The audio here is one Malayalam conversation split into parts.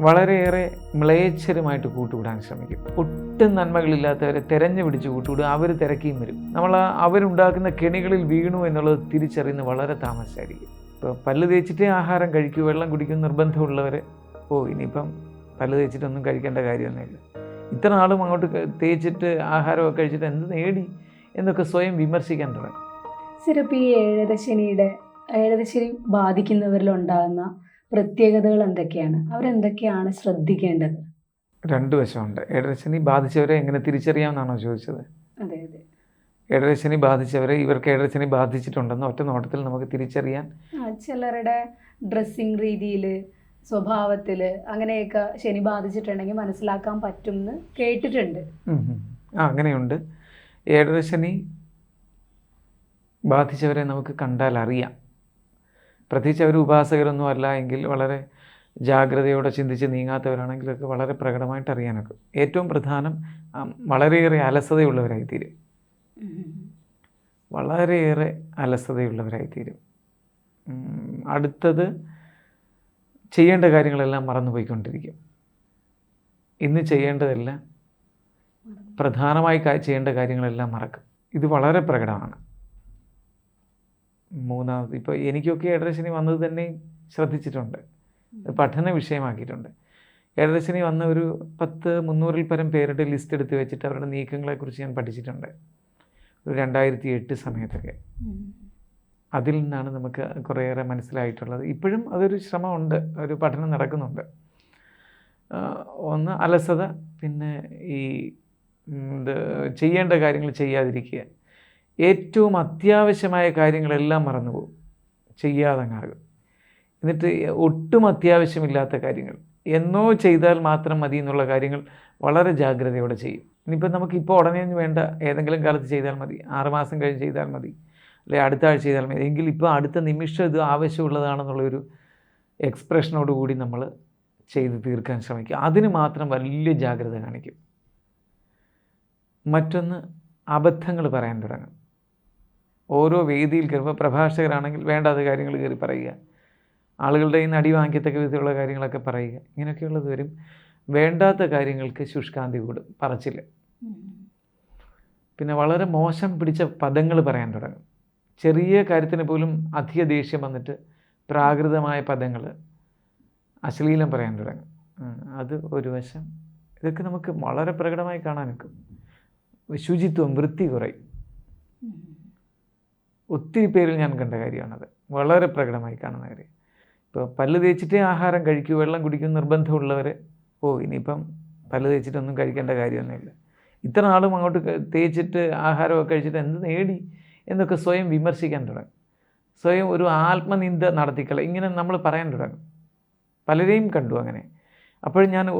വളരെയേറെ മ്ലേച്ഛരുമായിട്ട് കൂട്ടുകൂടാൻ ശ്രമിക്കും. ഒട്ടും നന്മകളില്ലാത്തവരെ തെരഞ്ഞു പിടിച്ച് കൂട്ടുകൂടുക അവർ തിരക്കിയും വരും. നമ്മൾ അവരുണ്ടാക്കുന്ന കെണികളിൽ വീണു എന്നുള്ളത് തിരിച്ചറിയുന്ന വളരെ താമസിച്ചായിരിക്കും ഇപ്പോൾ പല്ല് തേച്ചിട്ടേ ആഹാരം കഴിക്കൂ വെള്ളം കുടിക്കും നിർബന്ധമുള്ളവർ ഓ ഇനിയിപ്പം പല്ല് തേച്ചിട്ടൊന്നും കഴിക്കേണ്ട കാര്യമൊന്നുമില്ല. ഇത്ര നാളും അങ്ങോട്ട് തേച്ചിട്ട് ആഹാരമൊക്കെ കഴിച്ചിട്ട് എന്ത് നേടി എന്നൊക്കെ സ്വയം വിമർശിക്കാൻ തുടങ്ങും. സിറപ്പ് ഈ ഏഴരശനിയുടെ ഏഴരശനി ബാധിക്കുന്നവരിലുണ്ടാകുന്ന പ്രത്യേകതകൾ എന്തൊക്കെയാണ്? അവരെന്തൊക്കെയാണ് ശ്രദ്ധിക്കേണ്ടത്? രണ്ട് വശമുണ്ട്. ഏഴരശനി ബാധിച്ചവരെ എങ്ങനെ തിരിച്ചറിയാമെന്നാണോ ചോദിച്ചത്. അതെ അതെ. ഏഴരശനി ബാധിച്ചവരെ ഇവർക്ക് ഏഴരശനി ബാധിച്ചിട്ടുണ്ടെന്ന് ഒറ്റ നോട്ടത്തിൽ നമുക്ക് തിരിച്ചറിയാൻ ചിലരുടെ ഡ്രസ്സിങ് രീതിയിൽ സ്വഭാവത്തിൽ അങ്ങനെയൊക്കെ ശനി ബാധിച്ചിട്ടുണ്ടെങ്കിൽ മനസ്സിലാക്കാൻ പറ്റും എന്ന് കേട്ടിട്ടുണ്ട്. ആ അങ്ങനെയുണ്ട്. ഏഴരശനി ബാധിച്ചവരെ നമുക്ക് കണ്ടാൽ അറിയാം പ്രത്യേകിച്ച് അവർ ഉപാസകരൊന്നും അല്ല എങ്കിൽ വളരെ ജാഗ്രതയോടെ ചിന്തിച്ച് നീങ്ങാത്തവരാണെങ്കിലൊക്കെ വളരെ പ്രകടമായിട്ട് അറിയാനൊക്കെ. ഏറ്റവും പ്രധാനം വളരെയേറെ അലസതയുള്ളവരായിത്തീരും. വളരെയേറെ അലസതയുള്ളവരായിത്തീരും. അടുത്തത് ചെയ്യേണ്ട കാര്യങ്ങളെല്ലാം മറന്നുപോയിക്കൊണ്ടിരിക്കും. ഇന്ന് ചെയ്യേണ്ടതെല്ലാം പ്രധാനമായി ചെയ്യേണ്ട കാര്യങ്ങളെല്ലാം മറക്കും. ഇത് വളരെ പ്രകടമാണ്. മൂന്നാമത് ഇപ്പോൾ എനിക്കൊക്കെ ഏഴരശനി വന്നത് തന്നെ ശ്രദ്ധിച്ചിട്ടുണ്ട്. പഠന വിഷയമാക്കിയിട്ടുണ്ട്. ഏഴരശനി വന്ന ഒരു പത്ത് മുന്നൂറിൽ പരം പേരുടെ ലിസ്റ്റ് എടുത്ത് വെച്ചിട്ട് അവരുടെ നീക്കങ്ങളെക്കുറിച്ച് ഞാൻ പഠിച്ചിട്ടുണ്ട്. ഒരു രണ്ടായിരത്തി എട്ട് സമയത്തൊക്കെ. അതിൽ നിന്നാണ് നമുക്ക് കുറേയേറെ മനസ്സിലായിട്ടുള്ളത്. ഇപ്പോഴും അതൊരു ശ്രമമുണ്ട്. ഒരു പഠനം നടക്കുന്നുണ്ട്. ഒന്ന് അലസത പിന്നെ ഈ ചെയ്യേണ്ട കാര്യങ്ങൾ ചെയ്യാതിരിക്കുക. ഏറ്റവും അത്യാവശ്യമായ കാര്യങ്ങളെല്ലാം മറന്നുപോകും. ചെയ്യാതങ്ങാകും എന്നിട്ട് ഒട്ടും അത്യാവശ്യമില്ലാത്ത കാര്യങ്ങൾ. എന്നോ ചെയ്താൽ മാത്രം മതി എന്നുള്ള കാര്യങ്ങൾ വളരെ ജാഗ്രതയോടെ ചെയ്യും. ഇനിയിപ്പോൾ നമുക്ക് ഇപ്പോൾ ഉടനെ വേണ്ട. ഏതെങ്കിലും കാലത്ത് ചെയ്താൽ മതി. ആറുമാസം കഴിഞ്ഞ് ചെയ്താൽ മതി. അല്ലെ അടുത്ത ആഴ്ച ചെയ്താൽ മതി. എങ്കിൽ ഇപ്പോൾ അടുത്ത നിമിഷം ഇത് ആവശ്യമുള്ളതാണെന്നുള്ളൊരു എക്സ്പ്രഷനോട് കൂടി നമ്മൾ ചെയ്ത് തീർക്കാൻ ശ്രമിക്കുക അതിന് മാത്രം വലിയ ജാഗ്രത കാണിക്കും. മറ്റൊന്ന് അബദ്ധങ്ങൾ പറയാൻ തുടങ്ങും. ഓരോ വേദിയിൽ കയറുമ്പോൾ പ്രഭാഷകരാണെങ്കിൽ വേണ്ടാത്ത കാര്യങ്ങൾ കയറി പറയുക. ആളുകളുടെ നിന്ന് അടി വാങ്ങിക്കത്തക്ക വിധത്തിലുള്ള കാര്യങ്ങളൊക്കെ പറയുക. ഇങ്ങനെയൊക്കെയുള്ളത് വരും. വേണ്ടാത്ത കാര്യങ്ങൾക്ക് ശുഷ്കാന്തി കൂടും. പറച്ചില്ല പിന്നെ വളരെ മോശം പിടിച്ച പദങ്ങൾ പറയാൻ തുടങ്ങും. ചെറിയ കാര്യത്തിന് പോലും അധിക ദേഷ്യം വന്നിട്ട് പ്രാകൃതമായ പദങ്ങൾ അശ്ലീലം പറയാൻ തുടങ്ങും. അത് ഒരു വശം. ഇതൊക്കെ നമുക്ക് വളരെ പ്രകടമായി കാണാനൊക്കും. ശുചിത്വം വൃത്തി കുറയും. ഒത്തിരി പേരിൽ ഞാൻ കണ്ട കാര്യമാണത്. വളരെ പ്രകടമായി കാണുന്ന കാര്യം. ഇപ്പോൾ പല്ല് തേച്ചിട്ടേ ആഹാരം കഴിക്കൂ വെള്ളം കുടിക്കും നിർബന്ധമുള്ളവർ ഓ ഇനിയിപ്പം പല്ല് തേച്ചിട്ടൊന്നും കഴിക്കേണ്ട കാര്യമൊന്നുമില്ല. ഇത്ര നാളും അങ്ങോട്ട് തേച്ചിട്ട് ആഹാരമൊക്കെ കഴിച്ചിട്ട് എന്ത് നേടി എന്നൊക്കെ സ്വയം വിമർശിക്കാൻ തുടങ്ങും. സ്വയം ഒരു ആത്മനിന്ദ നടത്തിക്കള ഇങ്ങനെ നമ്മൾ പറയാൻ തുടങ്ങും. പലരെയും കണ്ടു അങ്ങനെ. അപ്പോഴും ഞാൻ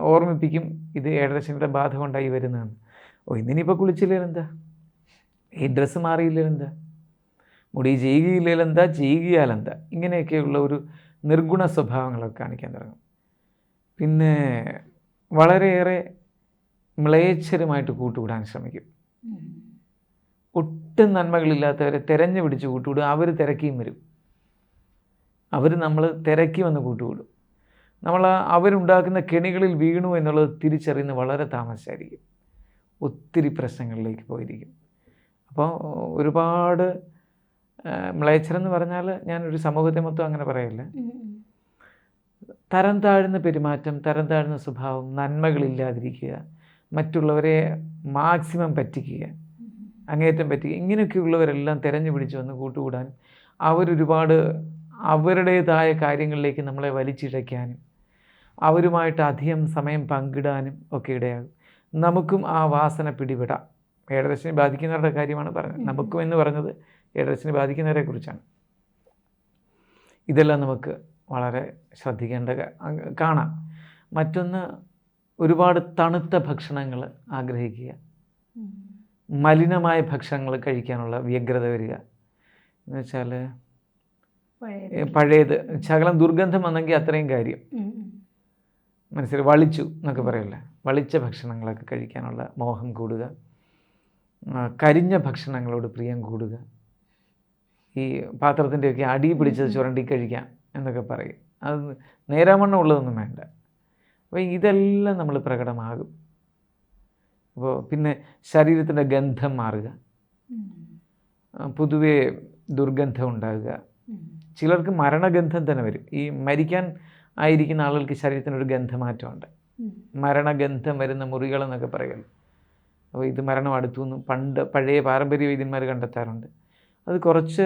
ഓർമ്മിപ്പിക്കും ഇത് ഏഴരശനിയുടെ ബാധ കൊണ്ടായി വരുന്നതെന്ന്. ഓ ഇന്നിനിപ്പോൾ കുളിച്ചില്ലേലെന്താ ഈ ഡ്രസ്സ് മാറിയില്ലെന്താ മുടി ചെയ്യുകയില്ലെന്താ ചെയ്യുകയാലെന്താ ഇങ്ങനെയൊക്കെയുള്ള ഒരു നിർഗുണ സ്വഭാവങ്ങളൊക്കെ കാണിക്കാൻ തുടങ്ങും. പിന്നെ വളരെയേറെ മ്ലേച്ഛരുമായിട്ട് കൂട്ടുകൂടാൻ ശ്രമിക്കും. ഒട്ടും നന്മകളില്ലാത്തവരെ തിരഞ്ഞു പിടിച്ച് കൂട്ടുകൂടും. അവർ തിരക്കിയും വരും. അവർ നമ്മൾ തിരക്കി വന്ന് കൂട്ടുകൂടും. നമ്മൾ അവരുണ്ടാക്കുന്ന കെണികളിൽ വീണു എന്നുള്ളത് തിരിച്ചറിയുന്ന വളരെ താമസിച്ചായിരിക്കും. ഒത്തിരി പ്രശ്നങ്ങളിലേക്ക് പോയിരിക്കും. അപ്പോൾ ഒരുപാട് മ്ലേച്ഛരെന്ന് പറഞ്ഞാൽ ഞാനൊരു സമൂഹത്തെ മൊത്തം അങ്ങനെ പറയില്ല? തരം താഴ്ന്ന പെരുമാറ്റം തരം താഴ്ന്ന സ്വഭാവം നന്മകളില്ലാതിരിക്കുക മറ്റുള്ളവരെ മാക്സിമം പറ്റിക്കുക അങ്ങേറ്റം പറ്റിക്കുക ഇങ്ങനെയൊക്കെയുള്ളവരെല്ലാം തിരഞ്ഞു പിടിച്ച് വന്ന് കൂട്ടുകൂടാൻ അവരൊരുപാട് അവരുടേതായ കാര്യങ്ങളിലേക്ക് നമ്മളെ വലിച്ചിഴയ്ക്കാനും അവരുമായിട്ട് അധികം സമയം പങ്കിടാനും ഒക്കെ ഇടയാകും. നമുക്കും ആ വാസന പിടിപെടാം. ഏഴരശനി ബാധിക്കുന്നവരുടെ കാര്യമാണ് പറഞ്ഞത്. നമുക്കും എന്ന് പറഞ്ഞത് ഏഴരശനി ബാധിക്കുന്നവരെ കുറിച്ചാണ്. ഇതെല്ലാം നമുക്ക് വളരെ ശ്രദ്ധിക്കേണ്ട കാണാം. മറ്റൊന്ന് ഒരുപാട് തണുത്ത ഭക്ഷണങ്ങൾ ആഗ്രഹിക്കുക. മലിനമായ ഭക്ഷണങ്ങൾ കഴിക്കാനുള്ള വ്യഗ്രത വരിക. എന്ന് വെച്ചാൽ പഴയത്. ശകലം ദുർഗന്ധം വന്നെങ്കിൽ അത്രയും കാര്യം. മനസ്സിൽ വളിച്ചു എന്നൊക്കെ പറയല്ലേ? വളിച്ച ഭക്ഷണങ്ങളൊക്കെ കഴിക്കാനുള്ള മോഹം കൂടുക. കരിഞ്ഞ ഭക്ഷണങ്ങളോട് പ്രിയം കൂടുക. ഈ പാത്രത്തിന്റെയൊക്കെ അടി പിടിച്ചത് ചുരണ്ടി കഴിക്കാം എന്നൊക്കെ പറയും. അത് നേരാമണ്ണം ഉള്ളതൊന്നും വേണ്ട. അപ്പോൾ ഇതെല്ലാം നമ്മൾ പ്രകടമാകും. അപ്പോൾ പിന്നെ ശരീരത്തിന്റെ ഗന്ധം മാറുക. പൊതുവെ ദുർഗന്ധം ഉണ്ടാകുക. ചിലർക്ക് മരണഗന്ധം തന്നെ വരും. ഈ മരിക്കാൻ ആയിരിക്കുന്ന ആളുകൾക്ക് ശരീരത്തിനൊരു ഗന്ധമാറ്റമുണ്ട്. മരണഗന്ധം വരുന്ന മുറികളെന്നൊക്കെ പറയുമല്ലോ. അപ്പോൾ ഇത് മരണം അടുത്തു നിന്നും പണ്ട് പഴയ പാരമ്പര്യ വൈദ്യന്മാർ കണ്ടെത്താറുണ്ട്. അത് കുറച്ച്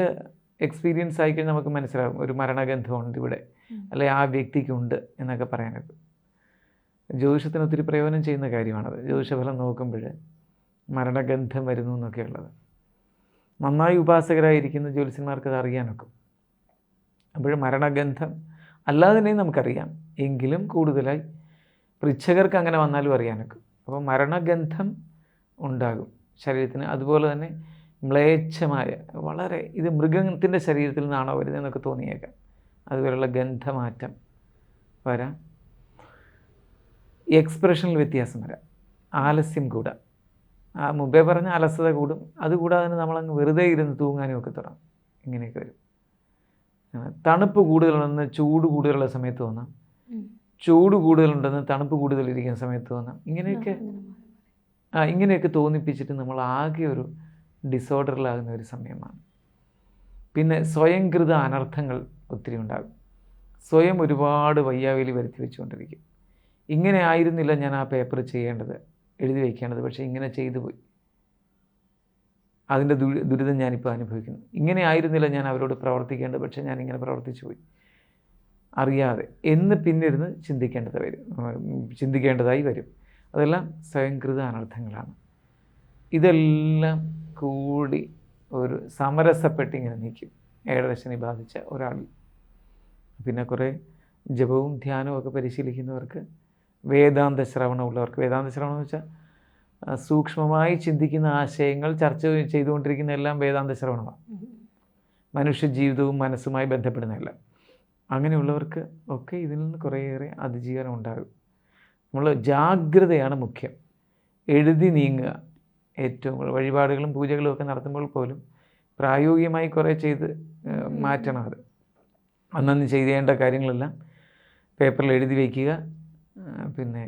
എക്സ്പീരിയൻസ് ആയിക്കഴിഞ്ഞാൽ നമുക്ക് മനസ്സിലാകും. ഒരു മരണഗന്ധമുണ്ട് ഇവിടെ. അല്ലെ ആ വ്യക്തിക്കുണ്ട് എന്നൊക്കെ പറയാനൊക്കെ. ജ്യോതിഷത്തിന് ഒത്തിരി പ്രയോജനം ചെയ്യുന്ന കാര്യമാണത്. ജ്യോതിഷഫലം നോക്കുമ്പോൾ മരണഗന്ധം വരുന്നു എന്നൊക്കെ ഉള്ളത്. നന്നായി ഉപാസകരായിരിക്കുന്ന ജ്യോത്സ്യന്മാർക്ക് അത് അറിയാനൊക്കും. അപ്പോൾ മരണഗന്ധം അല്ലാതെ തന്നെ നമുക്കറിയാം. എങ്കിലും കൂടുതലായി പൃച്ഛകർക്ക് അങ്ങനെ വന്നാലും അറിയാനൊക്കും. അപ്പോൾ മരണഗന്ധം ഉണ്ടാകും ശരീരത്തിന്. അതുപോലെ തന്നെ മ്ലേച്ഛമായ വളരെ ഇത് മൃഗത്തിന്റെ ശരീരത്തിൽ നിന്നാണോ വരുന്നതെന്നൊക്കെ തോന്നിയേക്കാം. അതുപോലുള്ള ഗന്ധമാറ്റം വരാം. എക്സ്പ്രഷനിൽ വ്യത്യാസം വരാം. ആലസ്യം കൂടാം ആ മുമ്പേ പറഞ്ഞ അലസത കൂടും. അതുകൂടാതെ തന്നെ നമ്മളങ്ങ് വെറുതെ ഇരുന്ന് തൂങ്ങാനും ഒക്കെ തുടങ്ങും. ഇങ്ങനെയൊക്കെ വരും. തണുപ്പ് കൂടുതലുണ്ടെന്ന് ചൂട് കൂടുതലുള്ള സമയത്ത് തോന്നാം. ചൂട് കൂടുതലുണ്ടെന്ന് തണുപ്പ് കൂടുതലിരിക്കുന്ന സമയത്ത് തോന്നാം. ഇങ്ങനെയൊക്കെ ഇങ്ങനെയൊക്കെ തോന്നിപ്പിച്ചിട്ട് നമ്മൾ ആകെ ഒരു ഡിസോർഡറിലാകുന്ന ഒരു സമയമാണ്. പിന്നെ സ്വയംകൃത അനർത്ഥങ്ങൾ ഒത്തിരി ഉണ്ടാകും. സ്വയം ഒരുപാട് വയ്യാവേലി വരുത്തി വെച്ചുകൊണ്ടിരിക്കും. ഇങ്ങനെ ആയിരുന്നില്ല ഞാൻ ആ പേപ്പർ ചെയ്യേണ്ടത് എഴുതി വയ്ക്കേണ്ടത് പക്ഷേ ഇങ്ങനെ ചെയ്തു പോയി. അതിന്റെ ദുരി ദുരിതം ഞാനിപ്പോൾ അനുഭവിക്കുന്നു. ഇങ്ങനെ ആയിരുന്നില്ല ഞാൻ അവരോട് പ്രവർത്തിക്കേണ്ടത് പക്ഷേ ഞാൻ ഇങ്ങനെ പ്രവർത്തിച്ചു പോയി. അറിയാതെ. എന്ന് പിന്നിരുന്ന് ചിന്തിക്കേണ്ടത് വരും. ചിന്തിക്കേണ്ടതായി വരും. അതെല്ലാം സ്വയംകൃത അനർത്ഥങ്ങളാണ്. ഇതെല്ലാം കൂടി ഒരു സമരസപ്പെട്ട് ഇങ്ങനെ നിൽക്കും ഏഴരശനി ബാധിച്ച ഒരാളിൽ. പിന്നെ കുറേ ജപവും ധ്യാനവും ഒക്കെ പരിശീലിക്കുന്നവർക്ക് വേദാന്ത ശ്രവണം ഉള്ളവർക്ക്. വേദാന്ത ശ്രവണം എന്ന് വെച്ചാൽ സൂക്ഷ്മമായി ചിന്തിക്കുന്ന ആശയങ്ങൾ ചർച്ച ചെയ്തുകൊണ്ടിരിക്കുന്ന എല്ലാം വേദാന്ത ശ്രവണമാണ്. മനുഷ്യ ജീവിതവും മനസ്സുമായി ബന്ധപ്പെടുന്നതല്ല അങ്ങനെയുള്ളവർക്ക് ഒക്കെ ഇതിൽ നിന്ന് കുറേയേറെ അതിജീവനം ഉണ്ടാകും. നമ്മൾ ജാഗ്രതയാണ് മുഖ്യം. എഴുതി നീങ്ങുക. ഏറ്റവും കൂടുതൽ വഴിപാടുകളും പൂജകളും ഒക്കെ നടത്തുമ്പോൾ പോലും പ്രായോഗികമായി കുറേ ചെയ്ത് മാറ്റണം അത്. അന്നന്ന് ചെയ്യേണ്ട കാര്യങ്ങളെല്ലാം പേപ്പറിൽ എഴുതി വയ്ക്കുക പിന്നെ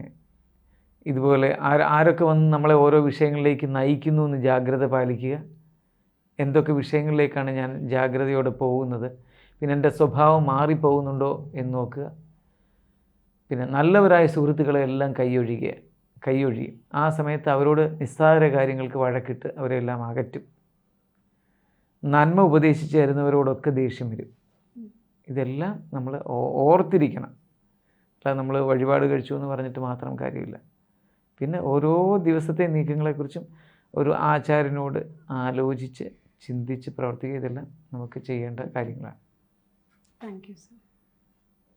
ഇതുപോലെ ആര ആരൊക്കെ വന്ന് നമ്മളെ ഓരോ വിഷയങ്ങളിലേക്ക് നയിക്കുന്നു എന്ന് ജാഗ്രത പാലിക്കുക. എന്തൊക്കെ വിഷയങ്ങളിലേക്കാണ് ഞാൻ ജാഗ്രതയോടെ പോകുന്നത്? പിന്നെ എന്റെ സ്വഭാവം മാറിപ്പോകുന്നുണ്ടോ എന്ന് നോക്കുക. പിന്നെ നല്ലവരായ സുഹൃത്തുക്കളെ എല്ലാം കൈയൊഴിയുക കൈയൊഴിയും. ആ സമയത്ത് അവരോട് നിസ്സാര കാര്യങ്ങൾക്ക് വഴക്കിട്ട് അവരെല്ലാം അകറ്റും. നന്മ ഉപദേശിച്ച് തരുന്നവരോടൊക്കെ ദേഷ്യം വരും. ഇതെല്ലാം നമ്മൾ ഓർത്തിരിക്കണം. അല്ലാതെ നമ്മൾ വഴിപാട് കഴിച്ചു എന്ന് പറഞ്ഞിട്ട് മാത്രം കാര്യമില്ല. പിന്നെ ഓരോ ദിവസത്തെ നീക്കങ്ങളെക്കുറിച്ചും ഒരു ആചാര്യനോട് ആലോചിച്ച് ചിന്തിച്ച് പ്രവർത്തിക്കുക ഇതെല്ലാം നമുക്ക് ചെയ്യേണ്ട കാര്യങ്ങളാണ്. Thank you sir